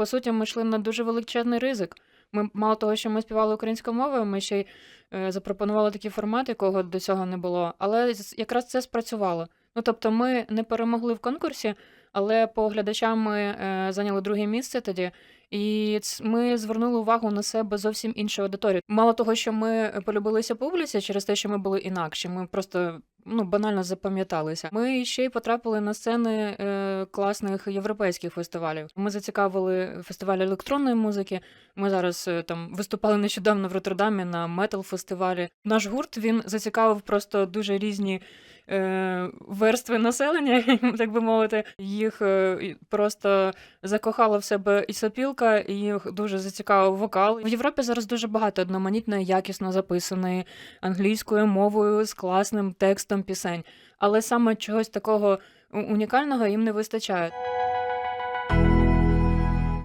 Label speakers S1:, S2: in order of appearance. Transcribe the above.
S1: по суті, ми йшли на дуже величезний ризик. Ми мало того, що ми співали українською мовою, ми ще й е, запропонували такий формат, якого до цього не було. Але якраз це спрацювало. Ну тобто, ми не перемогли в конкурсі, але по глядачам ми е, зайняли друге місце тоді, і ми звернули увагу на себе зовсім іншу аудиторію. Мало того, що ми полюбилися публіці через те, що ми були інакші. Ми просто ну банально запам'яталися. Ми ще й потрапили на сцени е, класних європейських фестивалів. Ми зацікавили фестиваль електронної музики. Ми зараз е, там виступали нещодавно в Роттердамі на метал фестивалі. Наш гурт він зацікавив просто дуже різні. е, Верстви населення, так би мовити, їх е, просто закохала в себе і сопілка, і їх дуже зацікавив вокал. В Європі зараз дуже багато одноманітної, якісно записаної англійською мовою з класним текстом пісень. Але саме чогось такого унікального їм не вистачає.